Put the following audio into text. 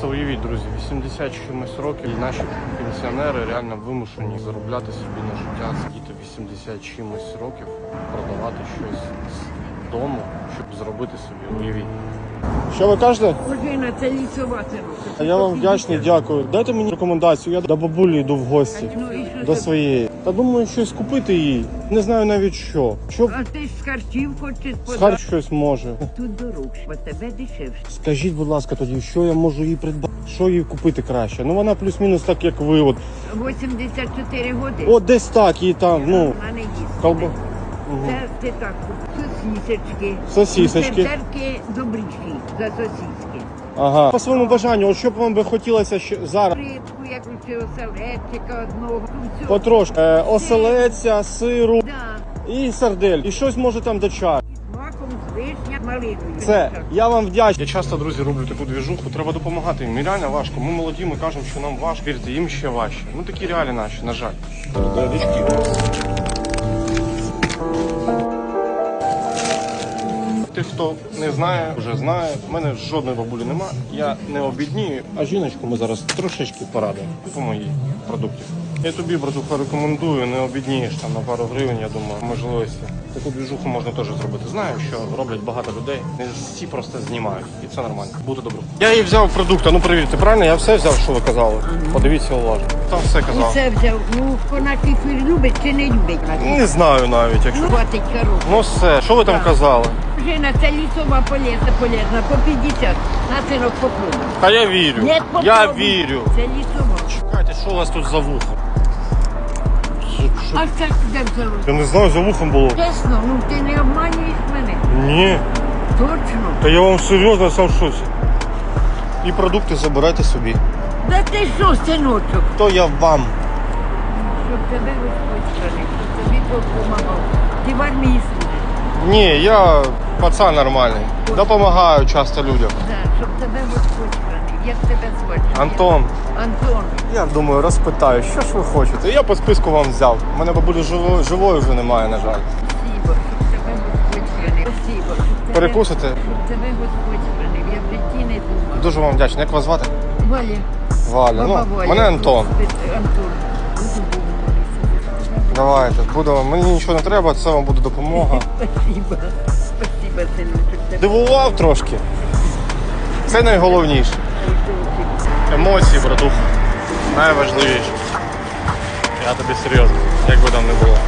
Просто уявіть, друзі, 80 чимось років і наші пенсіонери реально вимушені заробляти собі на життя, сидіти 80 чимось років, продавати щось дому, щоб зробити собі. Уявіть. Що ви кажете? Ольгина, це лісова А я вам вдячний, дякую. Дайте мені рекомендацію. Я до бабулі йду в гості. Ну і що До це? своєї. Та думаю, щось купити їй. Не знаю навіть що. Що А ти ж з харчів хочеш з подати? харч щось може. Тут дорогше, бо тебе дешевше. Скажіть, будь ласка, тоді, що я можу їй придбати? Що їй купити краще? Ну вона плюс-мінус так, як ви. От, 84 роки. от десь так їй там, ну, Вона не їсть. колба. Це ти так, сосісочки. Сосісочки. Церкви добріші за сосіски. Ага. По своєму бажанню, от що б вам би хотілося ще зараз? Рибку, якусь оселедчика одного. Ну, все. Потрошки. Е, оселеця, сиру Да. і сардель. І щось може там до чаю. З маком, з вишня, малиною. Це я вам вдячний. Я часто, друзі, роблю таку двіжуху. Треба допомагати їм. І реально важко. Ми молоді, ми кажемо, що нам важко. Вірте, їм ще важче. Ну такі реалії наші, на жаль. Дядечки у Тих, хто не знає, вже знає. У мене жодної бабулі нема. Я не обіднію, а жіночку ми зараз трошечки порадимо. по моїй продуктів. Я тобі, братуха, рекомендую, не обіднієш там на пару гривень, я думаю, можливості. Таку двіжуху можна теж зробити. Знаю, що роблять багато людей. Не всі просто знімають, і це нормально. Буде добре. Я їй взяв продукти. Ну перевірте, правильно? Я все взяв, що ви казали. Подивіться уважно. Там все казав. Усе взяв. Ну, вона кефір любить чи не любить? Не знаю навіть, якщо. Ну, хватить коробку. Ну все, що ви там Так. казали? Жена, це лісова полезна, полезна, по 50. На синок попробуй. Та я вірю. Ні, попробуй. я вірю. Це лісова. Чекайте, що у вас тут за вухо? А це де взяло? Я не знаю, за вухом було. Чесно, ну ти не обманюєш мене. Ні. Точно. Та я вам серйозно сам шоці. І продукти забирайте собі. Да ти що, синочок? То я вам. Щоб тебе Господь хранив, щоб тобі Бог допомагав. Ти в армії служиш. Ні, я пацан нормальний. Допомагаю часто людям. Да, щоб тебе Господь хранив. Як тебе звати? Антон, Антон. я думаю, розпитаю, що ж ви хочете. Я по списку вам взяв. У мене бабулі живої, живої вже немає, на жаль. Спасибо, щоб тебе Господь хранив. Спасибо, щоб тебе, Перекусите? щоб тебе Господь хранив. Я в житті не думав. Дуже вам вдячний. Як вас звати? Валя. Валя. Баба Ну, Валя. мене Антон. Антон. Богу. Давайте, буду. Мені нічого не треба, це вам буде допомога. Спасибо. Спасибо. Тебе Дивував трошки. Це найголовніше. Емоції, братух. Найважливіше. Я тобі серйозно, як би там не було.